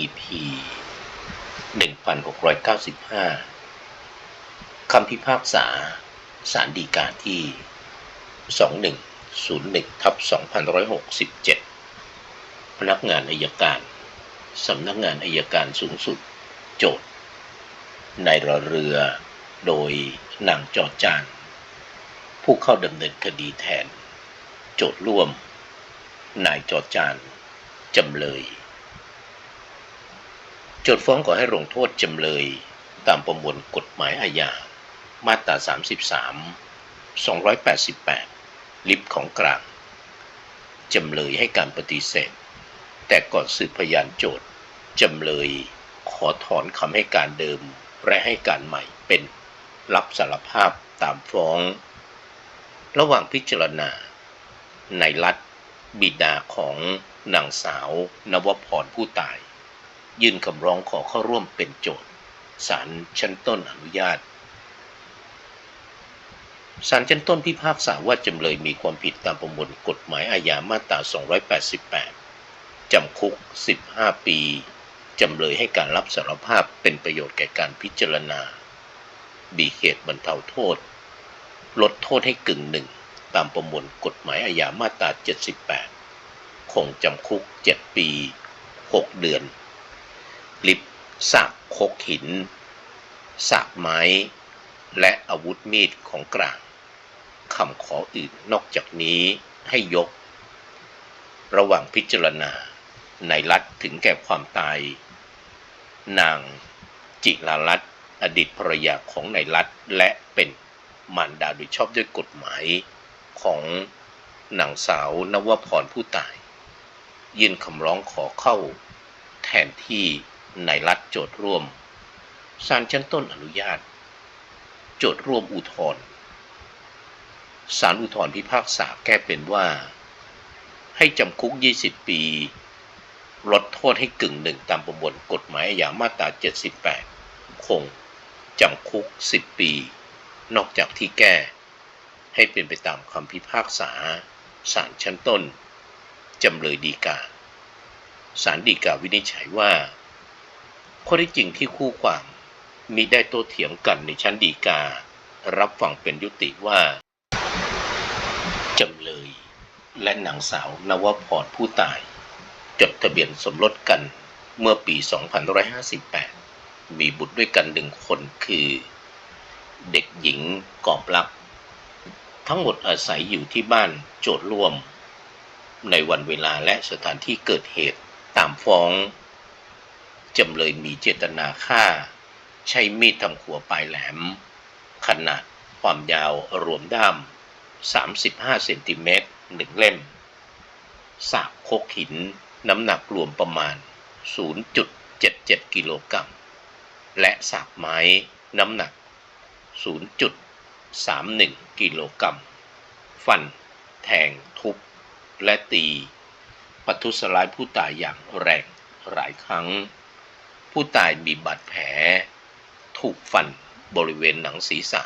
EP 1695 คำพิพากษาสารดีกาที่ 2101ทับ2567 พนักงานอายการ สำนักงานอายการสูงสุด โจทย์นายระเรือ โดยนางจอจาน ผู้เข้าดำเนินคดีแทน โจทย์ร่วม นายจอจาน จำเลย โจทฟ้องขอให้ลงโทษจำเลย ตามประมวลกฎหมายอาญา มาตรา 33 288 ลิฟของกลาง จำเลยให้การปฏิเสธ แต่ก่อนสืบพยานโจทย์จำเลยขอถอนคำให้การเดิม และให้การใหม่เป็นรับสารภาพตามฟ้อง ระหว่างพิจารณา ในรัฐบิดาของนางสาวนวพรผู้ตาย ยื่นคำร้องขอเข้าร่วมเป็นโจทย์ศาลชั้นต้นอนุญาตศาลชั้นต้นพิพากษาว่าจำเลยมีความผิดตามประมวลกฎหมายอาญามาตรา 288 จำคุก 15 ปี จำเลยให้การรับสารภาพเป็นประโยชน์แก่การพิจารณา บีเหตุบรรเทาโทษ ลดโทษให้กึ่งหนึ่ง ตามประมวลกฎหมายอาญามาตรา 78 คงจำคุก 7 ปี 6 เดือน ลิบสากคกหิน สากไม้ และอาวุธมีดของกลางคำขออื่นนอกจากนี้ให้ยก ระหว่างพิจารณาในรัฐถึงแก่ความตาย นางจิลารัตอดีตภรรยาของนายรัฐและเป็นมารดาโดยชอบด้วยกฎหมายของนางสาวนวพรผู้ตาย ยื่นคำร้องขอเข้าแทนที่ ในรัฐโจทย์ร่วมศาลชั้นต้นอนุญาต โจทย์ร่วมอุทธรณ์ศาลอุทธรณ์พิพากษาแก้เป็นว่า ให้จำคุก 20 ปี ลดโทษให้กึ่งหนึ่งตามประมวลกฎหมายอาญามาตรา 78 คงจำคุก 10 ปี นอกจากที่แก้ ให้เป็นไปตามคำพิพากษาศาลชั้นต้น จำเลยดีกาศาลดีกาวินิจฉัยว่า ข้อที่จริงที่คู่ความมีได้โต้เถียงกันในชั้นดีกา รับฟังเป็นยุติว่า จำเลย และนางสาวนวพรผู้ตาย จดทะเบียนสมรสกันเมื่อปี 2558 มีบุตรด้วยกันหนึ่งคนคือ เด็กหญิงกอบลัก ทั้งหมดอาศัยอยู่ที่บ้านโจทร่วม ในวันเวลาและสถานที่เกิดเหตุตามฟ้อง จำเลยมีเจตนาฆ่า ใช้มีดทำขัวปลายแหลม ขนาดความยาวรวมด้าม 35 เซนติเมตรหนึ่งเล่ม สากโคกหินน้ำหนักรวมประมาณ 0.77 กิโลกรัม และสากไม้น้ำหนัก 0.31 กิโลกรัม ฟัน แทง ทุบ และตี ปัทุสลายผู้ตายอย่างแรงหลายครั้ง ผู้ตายมีบาดแผล ถูกฟันบริเวณหนังศีรษะ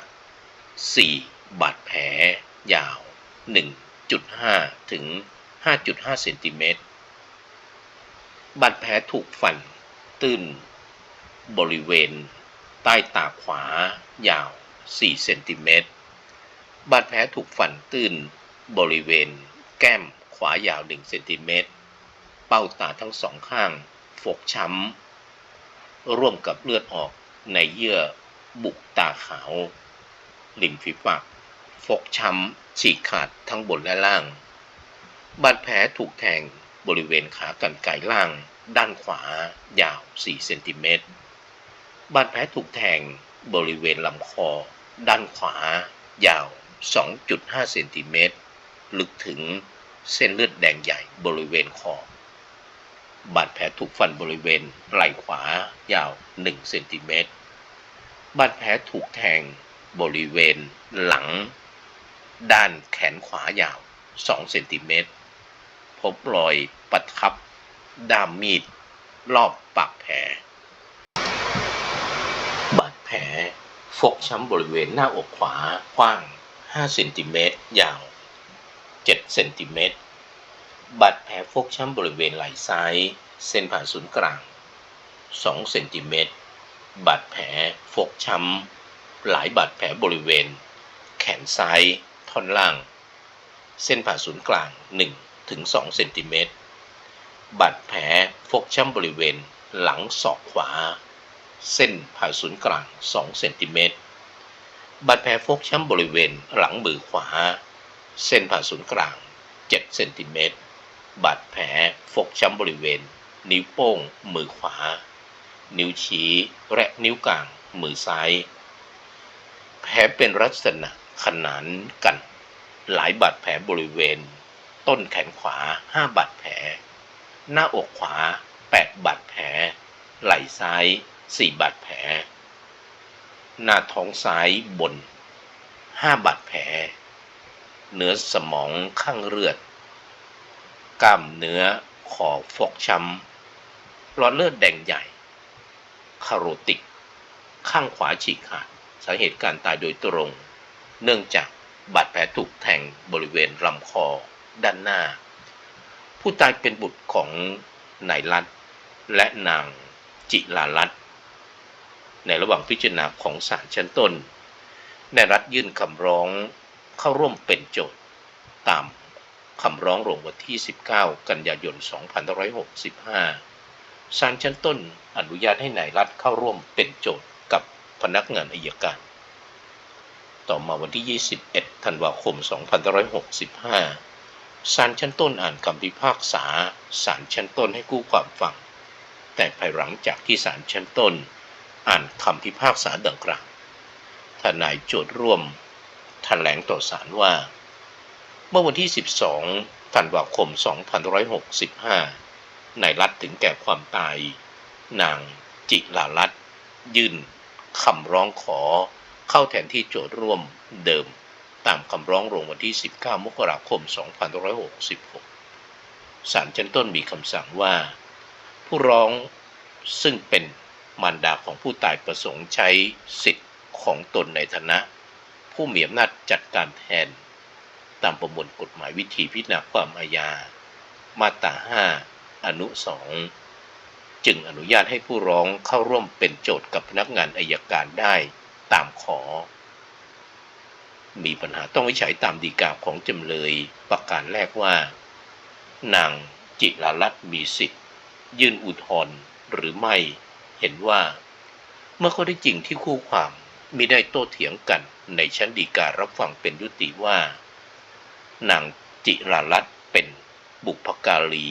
4 บาดแผล ยาว 1.5 ถึง 5.5 เซนติเมตร บาดแผลถูกฟัน ตื้น บริเวณ ใต้ตาขวา ยาว 4 เซนติเมตร บาดแผลถูกฟันตื้น บริเวณ แก้มขวายาว 1 เซนติเมตร เป้าตาทั้งสองข้าง ฟกช้ำ ร่วมกับเลือดออกในเยื่อบุกตาขาว ริมฝีปากฟกช้ำฉีกขาดทั้งบนและล่าง บาดแผลถูกแทงบริเวณขากรรไกรล่าง ด้านขวายาว 4 เซนติเมตร บาดแผลถูกแทงบริเวณลำคอ ด้านขวายาว 2.5 เซนติเมตร ลึกถึงเส้นเลือดแดงใหญ่บริเวณคอ บาดแผลถูกฟันบริเวณไหล่ขวายาว 1 เซนติเมตร บาดแผลถูกแทงบริเวณหลัง ด้านแขนขวายาว 2 เซนติเมตร พบรอยปัดทับ ด้ามมีด รอบปากแผล บาดแผลฟกช้ำบริเวณหน้าอกขวากว้าง 5 เซนติเมตร ยาว 7 เซนติเมตร บาดแผลฟกช้ำบริเวณไหล่ซ้าย เส้นผ่าศูนย์กลาง 2 เซนติเมตร บาดแผลฟกช้ำ หลายบาดแผลบริเวณ แขนซ้าย ท่อนล่าง เส้นผ่าศูนย์กลาง 1 ถึง 2 เซนติเมตร บาดแผลฟกช้ำบริเวณ หลังศอกขวา เส้นผ่าศูนย์กลาง 2 เซนติเมตร บาดแผลฟกช้ำบริเวณ หลังมือขวา เส้นผ่าศูนย์กลาง 7 เซนติเมตร บาดแผลฟกช้ำบริเวณ นิ้วโป้ง มือขวา นิ้วชี้และนิ้วกลาง มือซ้าย แผลเป็นลักษณะขนานกัน หลายบาดแผลบริเวณ ต้นแขนขวา 5 บาดแผล หน้าอกขวา 8 บาดแผล ไหล่ซ้าย 4 บาดแผล หน้าท้องซ้ายบน 5 บาดแผล เนื้อสมองข้างเลือด กล้ามเนื้อขอฟกช้ำหลอดเลือดแดงใหญ่ คาโรติก ข้างขวาฉีกขาด สาเหตุการตายโดยตรง เนื่องจากบาดแผลถูกแทงบริเวณลำคอด้านหน้า ผู้ตายเป็นบุตรของนายรัฐและนางจิลารัตในระหว่างพิจารณาของศาลชั้นต้นนายรัฐยื่นคำร้องเข้าร่วมเป็นโจทย์ตาม คำร้องลงวันที่ 19 กันยายน 2565 ศาลชั้นต้นอนุญาตให้นายรัฐเข้าร่วมเป็นโจทย์กับพนักงานอายการ ต่อมาวันที่ 21 ธันวาคม 2565 ศาลชั้นต้นอ่านคำพิพากษา ศาลชั้นต้นให้กู้ความฟัง แต่ภายหลังจากที่ศาลชั้นต้น อ่านคำพิพากษาดังกล่าว ทนายโจทย์ร่วมแถลงต่อศาลว่า เมื่อวันที่ 12 ธันวาคม 2565 นายรัฐถึงแก่ความตาย นางจิลารัตยื่นคำร้องขอเข้าแทนที่โจทย์ร่วมเดิมตามคำร้องลงวันที่ 19 มกราคม 2566 ศาลชั้นต้นมีคำสั่งว่า ผู้ร้องซึ่งเป็นมารดาของผู้ตายประสงค์ใช้สิทธิ์ของตนในฐานะ ผู้มีอำนาจจัดการแทน ตามประมวลกฎหมายวิธีพิจารณาความอาญา มาตรา 5 อนุ 2 จึงอนุญาตให้ผู้ร้องเข้าร่วมเป็นโจทย์กับพนักงานอายการได้ตามขอ มีปัญหาต้องวิจัยตามดีกาของจำเลยประการแรกว่า นางจิราลัตน์มีสิทธิ์ ยื่นอุทธรณ์หรือไม่ เห็นว่า เมื่อข้อได้จริงที่คู่ความมิได้โต้เถียงกันในชั้นฎีการับฟังเป็นยุติว่า นางจิราลัตเป็นบุพการี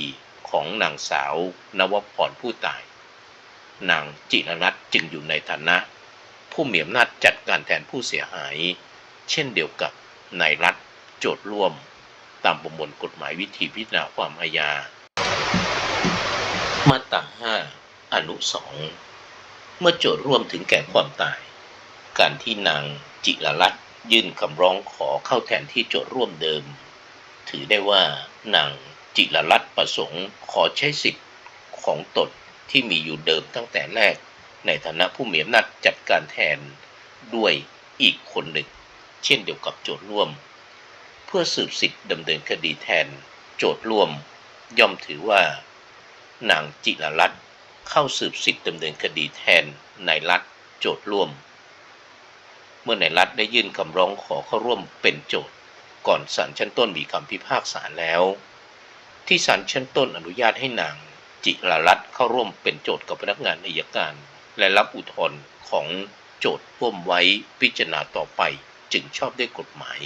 ของนางสาวนวพรผู้ตาย นางจิรรัตจึงอยู่ในฐานะ ผู้มีอำนาจจัดการแทนผู้เสียหาย เช่นเดียวกับนายรัฐโจทย์ร่วม ตามประมวลกฎหมายวิธีพิจารณาความอาญา มาตรา5อนุ2เมื่อโจทย์ร่วมถึงแก่ความตาย การที่นางจิรรัตน์ ยื่นคำร้องขอเข้าแทนที่โจทย์ร่วมเดิม ถือได้ว่านางจิรรัตน์ประสงค์ขอใช้สิทธิ์ของตนที่มีอยู่เดิมตั้งแต่แรก ในฐานะผู้มีอำนาจจัดการแทนด้วยอีกคนหนึ่ง เช่นเดียวกับโจทย์ร่วม เพื่อสืบสิทธิ์ดำเนินคดีแทน โจทย์ร่วม ย่อมถือว่า นางจิรรัตน์เข้าสืบสิทธิ์ดำเนินคดีแทนนายรัฐโจทย์ร่วม เมื่อนายรัฐได้ยื่นคำร้องขอเข้าร่วมเป็นโจทย์ ก่อนศาลชั้นต้นมีคำพิพากษาแล้ว ที่ศาลชั้นต้นอนุญาตให้นาง จิรารัตน์เข้าร่วมเป็นโจทย์กับพนักงานอายการ และรับอุทธรณ์ของโจทย์ร่วมไว้พิจารณาต่อไปจึงชอบด้วยกฎหมาย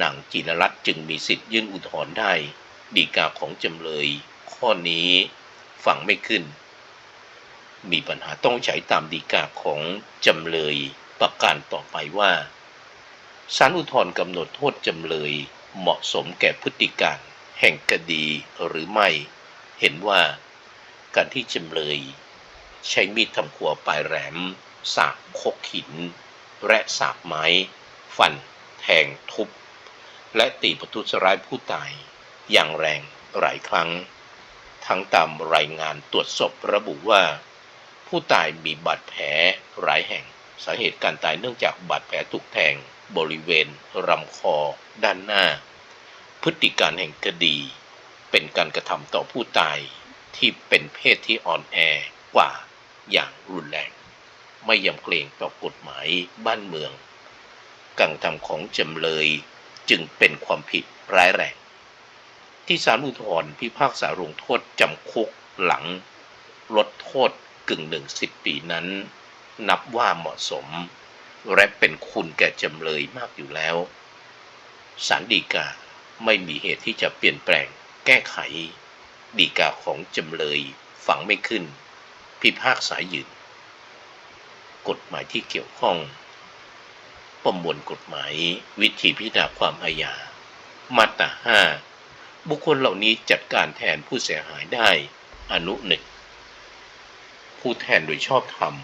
นางจิรรัตน์จึงมีสิทธิ์ยื่นอุทธรณ์ได้ดีกาของจำเลย ข้อนี้ฟังไม่ขึ้น มีปัญหาต้องใช้ตามดีกาของจำเลย ประการต่อไปว่าศาลอุทธรณ์กำหนดโทษจำเลยเหมาะสมแก่พฤติการแห่งคดีหรือไม่ เห็นว่าการที่จำเลย ใช้มีดทำครัวปลายแหลม สากคกหิน และสากไม้ ฟัน แทงทุบ และตีประทุษร้ายผู้ตาย อย่างแรงหลายครั้ง ทั้งตามรายงานตรวจศพระบุว่า ผู้ตายมีบาดแผลหลายแห่ง สาเหตุการตายเนื่องจากบาดแผลถูกแทงบริเวณลำคอด้านหน้า พฤติการแห่งคดี เป็นการกระทำต่อผู้ตายที่เป็นเพศที่อ่อนแอกว่าอย่างรุนแรง ไม่ยำเกรงต่อกฎหมายบ้านเมืองการทำของจำเลยจึงเป็นความผิดร้ายแรง ที่ศาลอุทธรพิพากษาลงโทษจำคุกหลังลดโทษกึ่งหนึ่งสิบปีนั้น นับว่าเหมาะสม และเป็นคุณแก่จำเลยมากอยู่แล้วศาลฎีกาไม่มีเหตุที่จะเปลี่ยนแปลงแก้ไขฎีกาของจำเลยฝังไม่ขึ้น พิพากษายืน กฎหมายที่เกี่ยวข้อง ประมวลกฎหมายวิธีพิจารณาความอาญา มาตราห้าบุคคลเหล่านี้จัดการแทนผู้เสียหายได้อนุหนึ่งผู้แทนโดยชอบธรรม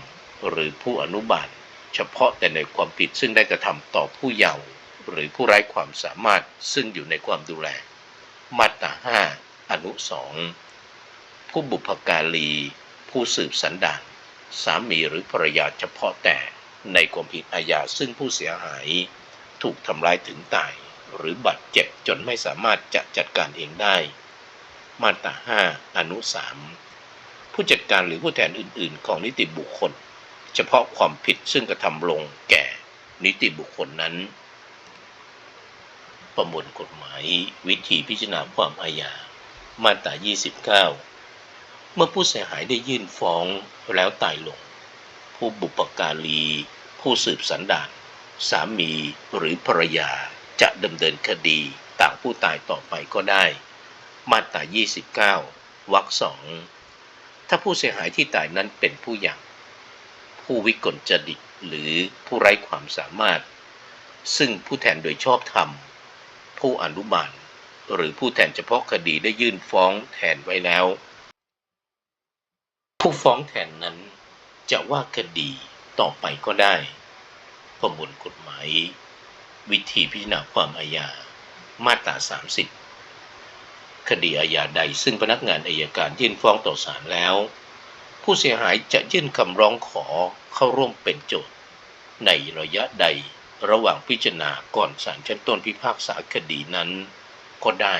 หรือผู้อนุบาลเฉพาะแต่ในความผิดซึ่งได้กระทำต่อผู้เยาว์หรือผู้ไร้ความสามารถซึ่งอยู่ในความดูแล มาตราห้าอนุสองผู้บุพการี ผู้สืบสันดานสามีหรือภรรยาเฉพาะแต่ในความผิดอาญาซึ่งผู้เสียหาย ถูกทำร้ายถึงตาย หรือบาดเจ็บจนไม่สามารถจะจัดการเองได้ มาตราห้าอนุสามผู้จัดการหรือผู้แทนอื่น ๆ ของนิติบุคคล เฉพาะความผิดซึ่งกระทำลงแก่นิติบุคคลนั้น ประมวลกฎหมายวิธีพิจารณาความอาญา มาตรา 29 เมื่อผู้เสียหายได้ยื่นฟ้องแล้วตายลง ผู้บุปการี ผู้สืบสันดานสามีหรือภรรยาจะดำเนินคดีต่างผู้ตายต่อไปก็ได้ มาตรา 29 วรรคสอง ถ้าผู้เสียหายที่ตายนั้นเป็นผู้ยัง ผู้วิกลจริตหรือผู้ไร้ความสามารถ ซึ่งผู้แทนโดยชอบธรรม ผู้อนุบาลหรือผู้แทนเฉพาะคดีได้ยื่นฟ้องแทนไว้แล้ว ผู้ฟ้องแทนนั้นจะว่าคดีต่อไปก็ได้ประมวลกฎหมาย วิธีพิจารณาความอาญามาตรา 30 คดีอาญาใดซึ่งพนักงานอายการยื่นฟ้องต่อศาลแล้ว ผู้เสียหายจะยื่นคำร้องขอเข้าร่วมเป็นโจทย์ ในระยะใดระหว่างพิจารณาก่อนศาลชั้นต้นพิพากษาคดีนั้น ก็ได้